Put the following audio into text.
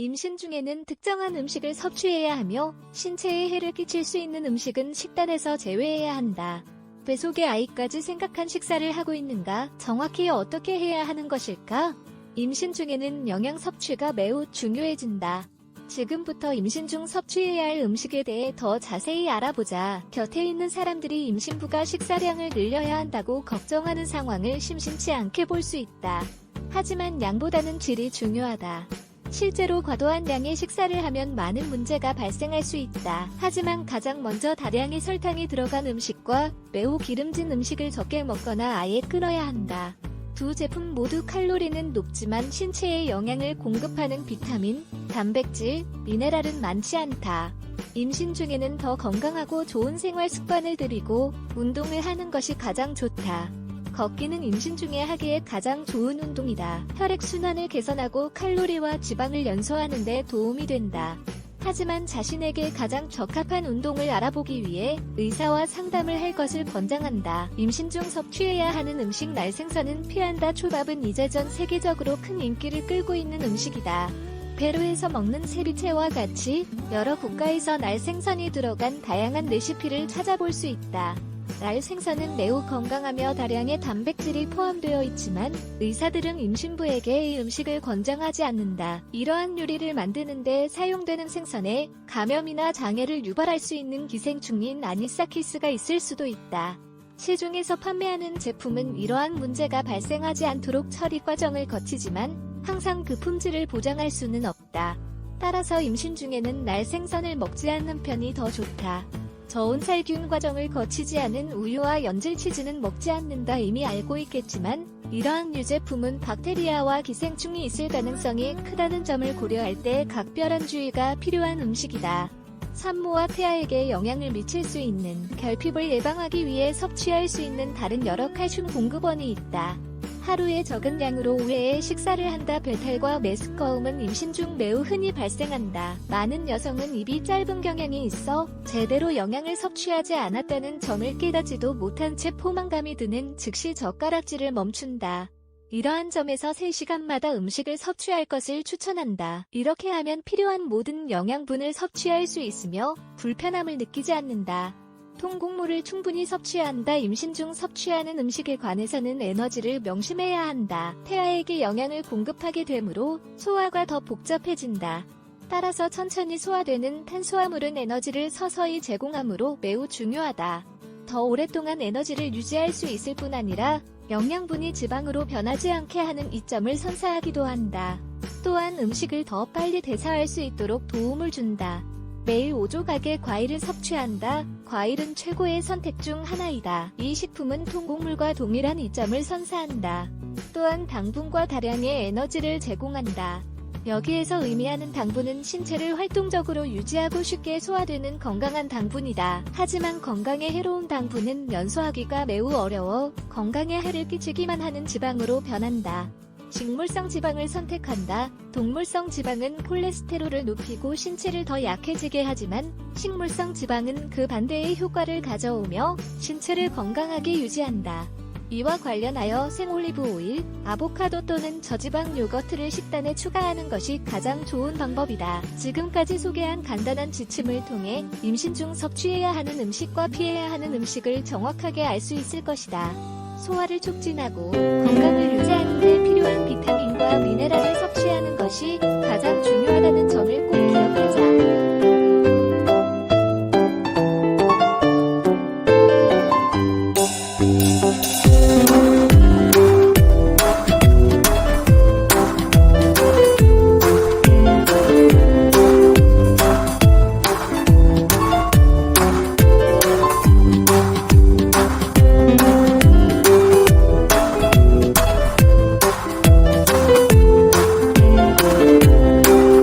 임신 중에는 특정한 음식을 섭취해야 하며 신체에 해를 끼칠 수 있는 음식은 식단에서 제외해야 한다. 뱃속의 아이까지 생각한 식사를 하고 있는가? 정확히 어떻게 해야 하는 것일까? 임신 중에는 영양 섭취가 매우 중요해진다. 지금부터 임신 중 섭취해야 할 음식에 대해 더 자세히 알아보자. 곁에 있는 사람들이 임신부가 식사량을 늘려야 한다고 걱정하는 상황을 심심치 않게 볼 수 있다. 하지만 양보다는 질이 중요하다. 실제로 과도한 양의 식사를 하면 많은 문제가 발생할 수 있다. 하지만 가장 먼저 다량의 설탕이 들어간 음식과 매우 기름진 음식을 적게 먹거나 아예 끊어야 한다. 두 제품 모두 칼로리는 높지만 신체에 영양을 공급하는 비타민, 단백질, 미네랄은 많지 않다. 임신 중에는 더 건강하고 좋은 생활 습관을 들이고 운동을 하는 것이 가장 좋다. 걷기는 임신 중에 하기에 가장 좋은 운동이다. 혈액순환을 개선하고 칼로리와 지방을 연소하는 데 도움이 된다. 하지만 자신에게 가장 적합한 운동을 알아보기 위해 의사와 상담을 할 것을 권장한다. 임신 중 섭취해야 하는 음식 날 생선은 피한다. 초밥은 이제 전 세계적으로 큰 인기를 끌고 있는 음식이다. 페루에서 먹는 세비체와 같이 여러 국가에서 날 생선이 들어간 다양한 레시피를 찾아볼 수 있다. 날 생선은 매우 건강하며 다량의 단백질이 포함되어 있지만 의사들은 임신부에게 이 음식을 권장하지 않는다. 이러한 요리를 만드는데 사용되는 생선에 감염이나 장애를 유발할 수 있는 기생충인 아니사키스가 있을 수도 있다. 시중에서 판매하는 제품은 이러한 문제가 발생하지 않도록 처리 과정을 거치지만 항상 그 품질을 보장할 수는 없다. 따라서 임신 중에는 날 생선을 먹지 않는 편이 더 좋다. 저온 살균 과정을 거치지 않은 우유와 연질 치즈는 먹지 않는다 이미 알고 있겠지만 이러한 유제품은 박테리아와 기생충이 있을 가능성이 크다는 점을 고려할 때 각별한 주의가 필요한 음식이다. 산모와 태아에게 영향을 미칠 수 있는 결핍을 예방하기 위해 섭취할 수 있는 다른 여러 칼슘 공급원이 있다. 하루에 적은 양으로 5회의 식사를 한다. 배탈과 메스꺼움은 임신 중 매우 흔히 발생한다. 많은 여성은 입이 짧은 경향이 있어 제대로 영양을 섭취하지 않았다는 점을 깨닫지도 못한 채 포만감이 드는 즉시 젓가락질을 멈춘다. 이러한 점에서 3시간마다 음식을 섭취할 것을 추천한다. 이렇게 하면 필요한 모든 영양분을 섭취할 수 있으며 불편함을 느끼지 않는다. 통곡물을 충분히 섭취한다. 임신 중 섭취하는 음식에 관해서는 에너지를 명심해야 한다. 태아에게 영양을 공급하게 되므로 소화가 더 복잡해진다. 따라서 천천히 소화되는 탄수화물은 에너지를 서서히 제공하므로 매우 중요하다. 더 오랫동안 에너지를 유지할 수 있을 뿐 아니라 영양분이 지방으로 변하지 않게 하는 이점을 선사하기도 한다. 또한 음식을 더 빨리 대사할 수 있도록 도움을 준다. 매일 5조각의 과일을 섭취한다. 과일은 최고의 선택 중 하나이다. 이 식품은 통곡물과 동일한 이점을 선사한다. 또한 당분과 다량의 에너지를 제공한다. 여기에서 의미하는 당분은 신체를 활동적으로 유지하고 쉽게 소화되는 건강한 당분이다. 하지만 건강에 해로운 당분은 연소하기가 매우 어려워 건강에 해를 끼치기만 하는 지방으로 변한다. 식물성 지방을 선택한다. 동물성 지방은 콜레스테롤을 높이고 신체를 더 약해지게 하지만 식물성 지방은 그 반대의 효과를 가져오며 신체를 건강하게 유지한다. 이와 관련하여 생올리브 오일, 아보카도 또는 저지방 요거트를 식단에 추가하는 것이 가장 좋은 방법이다. 지금까지 소개한 간단한 지침을 통해 임신 중 섭취해야 하는 음식과 피해야 하는 음식을 정확하게 알 수 있을 것이다. 소화를 촉진하고 건강을